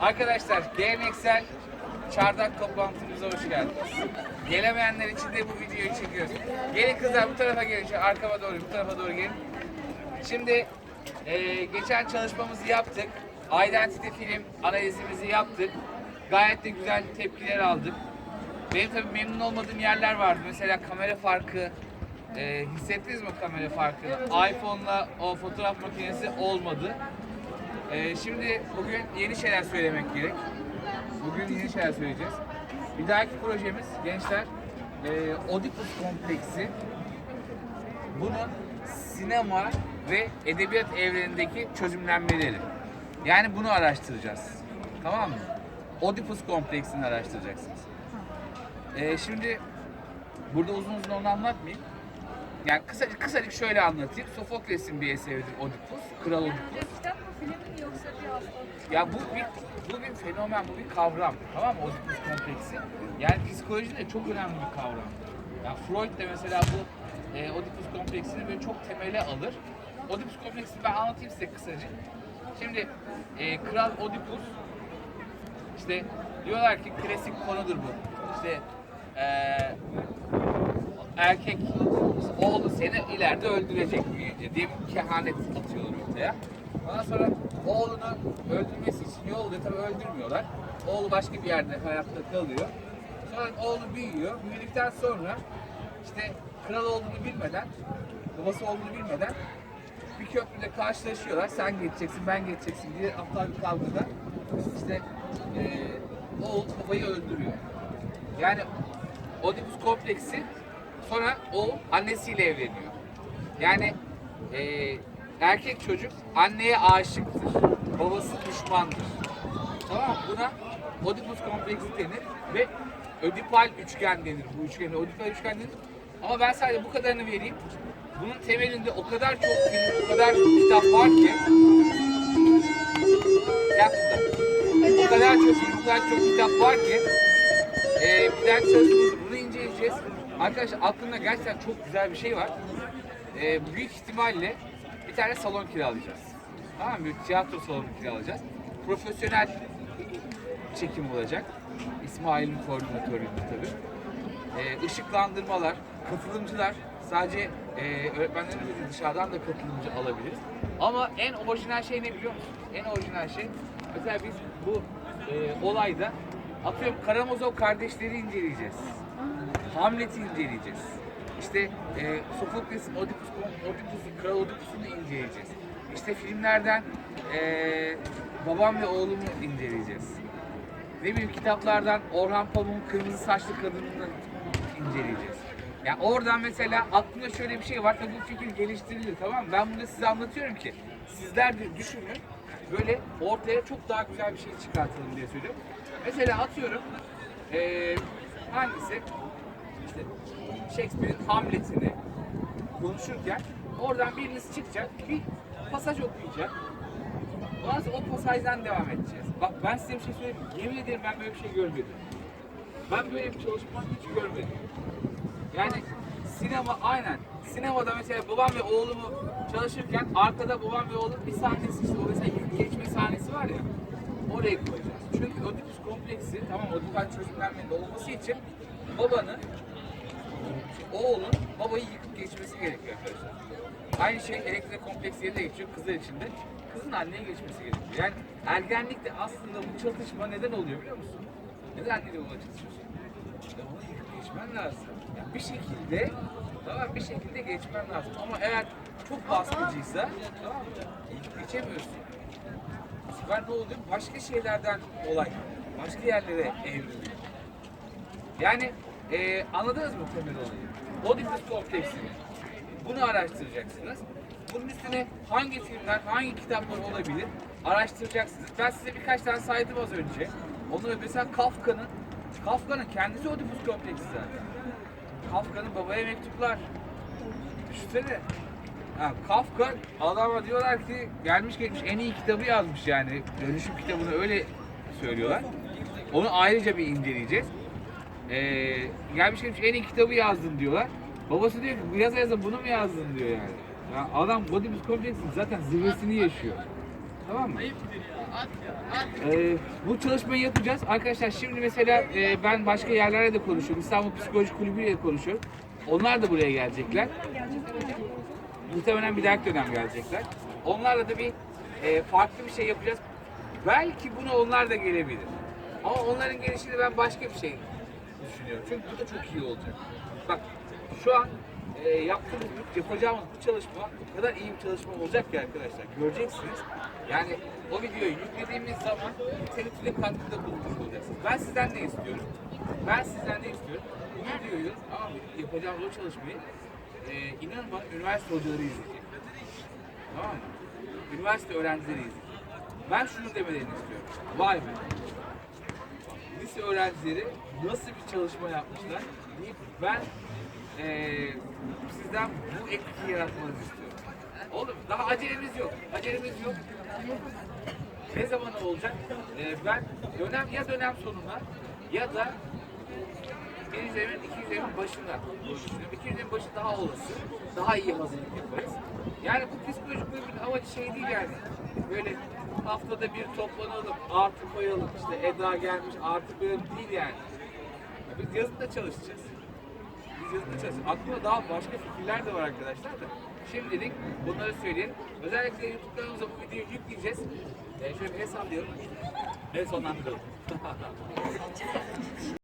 Arkadaşlar geleneksel çardak toplantımıza hoş geldiniz. Gelemeyenler için de bu videoyu çekiyoruz. Gelin kızlar bu tarafa gelin. Arkama doğru, bu tarafa doğru gelin. Şimdi e, geçen çalışmamızı yaptık. Identity film analizimizi yaptık. Gayet de güzel tepkiler aldık. Benim tabii memnun olmadığım yerler vardı. Mesela kamera farkı. E, hissettiniz mi kamera farkını? iPhone'la o fotoğraf makinesi olmadı. Ee, şimdi bugün yeni şeyler söylemek gerek. Bugün yeni şeyler söyleyeceğiz. Bir dahaki projemiz gençler e, Oedipus kompleksi. Bunun sinema ve edebiyat evrenindeki çözümlenmeleri. Yani bunu araştıracağız. Tamam mı? Oedipus kompleksini araştıracaksınız. Ee, şimdi burada uzun uzun onu anlatmayayım. Yani kısaca kısaca şöyle anlatayım. Sofokles'in bir eseridir Oedipus, Kral Oedipus. Ya bu bir bu bir fenomen, bu bir kavram. Tamam mı? Oedipus kompleksi. Yani psikolojide çok önemli bir kavram. Yani Freud de mesela bu e, Oedipus kompleksini böyle çok temele alır. Oedipus kompleksini ben anlatayım size kısaca. Şimdi e, Kral Oedipus işte diyorlar ki klasik konudur bu. İşte e, erkek oğlu seni ileride öldürecek diye bir kehanet atıyorlar ortaya. Ondan sonra oğlunu öldürmesi için yolluyor tabii öldürmüyorlar. Oğlu başka bir yerde hayatta kalıyor. Sonra oğlu büyüyor. Büyüdükten sonra işte kral olduğunu bilmeden, babası olduğunu bilmeden bir köprüde karşılaşıyorlar. Sen geçeceksin, ben geçeceksin diye aptal bir kavgada işte eee oğul babayı öldürüyor. Yani Oedipus kompleksi sonra o annesiyle evleniyor. Yani eee, erkek çocuk anneye aşıktır. Babası düşmandır. Tamam? Buna Oedipus kompleksi denir ve Ödipal üçgen denir. Bu üçgene Ödipal üçgen denir. Ama ben sadece bu kadarını vereyim. Bunun temelinde o kadar çok film, o kadar çok kitap var ki Gerçekten. O kadar çok film, o kadar çok kitap var ki e, bir dahaki çalışmamızda bunu inceleyeceğiz. Arkadaşlar aklımda gerçekten çok güzel bir şey var. E, büyük ihtimalle bir tane salon kiralayacağız. Tamam mı? Bir tiyatro salonu kiralayacağız. Profesyonel çekim olacak. İsmail'in koordinatörlüğünde tabii. E, ışıklandırmalar, katılımcılar sadece e, öğretmenlerimiz değil, dışarıdan da katılımcı alabiliriz. Ama en orijinal şey ne biliyor musunuz? En orijinal şey mesela biz bu e, olayda atıyorum Karamazov kardeşleri inceleyeceğiz. Hamlet'i inceleyeceğiz. İşte e, Sofokles'in Oedipus, Oedipus'u, Kral Oedipus'unu inceleyeceğiz. İşte filmlerden e, babam ve oğlumu inceleyeceğiz. Ne bileyim kitaplardan Orhan Pamuk'un Kırmızı Saçlı Kadını'nı inceleyeceğiz. Yani oradan mesela aklımda şöyle bir şey var. Tabii bu fikir geliştirilir tamam mı? Ben bunu size anlatıyorum ki sizler de düşünün. Böyle ortaya çok daha güzel bir şey çıkartalım diye söylüyorum. Mesela atıyorum eee hangisi? İşte Shakespeare'in Hamlet'ini konuşurken oradan biriniz çıkacak, bir pasaj okuyacak. Ondan sonra o pasajdan devam edeceğiz. Bak ben size bir şey söyleyeyim. mi? Yemin ederim ben böyle bir şey görmedim. Ben böyle bir çalışma hiç görmedim. Yani sinema aynen. Sinemada mesela babam ve oğlumu çalışırken arkada babam ve oğlum bir sahnesi işte o mesela geçme sahnesi var ya oraya koyacağız. Çünkü Oedipus kompleksi tamam Oedipal çözümlenmenin olması için babanın oğlun babayı yıkıp geçmesi gerekiyor arkadaşlar. Aynı şey elektrik kompleksiyede de geçiyor kızlar için de. Kızın anneye geçmesi gerekiyor. Yani ergenlikte aslında bu çatışma neden oluyor biliyor musun? Neden anneyle baba çatışıyorsun? Ya onu yıkıp geçmen lazım. Yani bir şekilde tamam bir şekilde geçmen lazım. Ama eğer çok baskıcıysa tamam mı? Yıkıp geçemiyorsun. Bu sefer ne oluyor? Başka şeylerden olay, başka yerlere evriliyor. Yani e, anladınız mı temel olayı? Oedipus kompleksini. Bunu araştıracaksınız. Bunun üstüne hangi filmler, hangi kitaplar olabilir araştıracaksınız. Ben size birkaç tane saydım az önce. Onu mesela Kafka'nın Kafka'nın kendisi Oedipus kompleksi zaten. Kafka'nın babaya mektuplar. Düşünsene. Ha, Kafka adama diyorlar ki gelmiş geçmiş en iyi kitabı yazmış yani. Dönüşüm kitabını öyle söylüyorlar. Onu ayrıca bir inceleyeceğiz. Ee, gelmiş geçmiş en iyi kitabı yazdın diyorlar. Babası diyor ki yaza yaza bunu mu yazdın diyor yani. Ya adam Oedipus kompleksinin zaten zirvesini yaşıyor. Tamam mı? Ee, bu çalışmayı yapacağız. Arkadaşlar şimdi mesela e, ben başka yerlerle de konuşuyorum. İstanbul Psikoloji Kulübü ile konuşuyorum. Onlar da buraya gelecekler. Muhtemelen bir dahaki dönem gelecekler. Onlarla da bir e, farklı bir şey yapacağız. Belki buna onlar da gelebilir. Ama onların gelişini ben başka bir şey düşünüyorum. Çünkü bu da çok iyi olacak. Bak şu an e, yaptığımız, yapacağımız bu çalışma o kadar iyi bir çalışma olacak ki arkadaşlar. Göreceksiniz. Yani o videoyu yüklediğimiz zaman nitelikli katkıda bulunmuş olacaksınız. Ben sizden ne istiyorum? Ben sizden ne istiyorum? Bu videoyu, mı? Yapacağımız o çalışmayı e, inanın bana üniversite hocaları izleyecek. Tamam mı? Üniversite öğrencileri izleyecek. Ben şunu demelerini istiyorum. Vay be. Lise öğrencileri nasıl bir çalışma yapmışlar deyip ben eee sizden bu etkiyi yaratmanızı istiyorum. Oğlum daha acelemiz yok. Acelemiz yok. Ne zaman olacak? Eee, ben dönem ya dönem sonuna ya da birinci dönemin, ikinci dönemin başında. İkinci dönemin başı daha olası. Daha iyi hazırlık yaparız. Yani bu psikolojik kulübün amacı şey değil yani. Böyle haftada bir toplanalım, artı koyalım. İşte Eda gelmiş, artı koyalım değil yani. Ya Biz yazın da çalışacağız. Biz yazın da çalışacağız. Aklımda daha başka fikirler de var arkadaşlar da. Şimdilik bunları söyleyelim. Özellikle YouTube kanalımıza bu videoyu yükleyeceğiz. Ee, şöyle bir hesaplayalım. En sonlandıralım.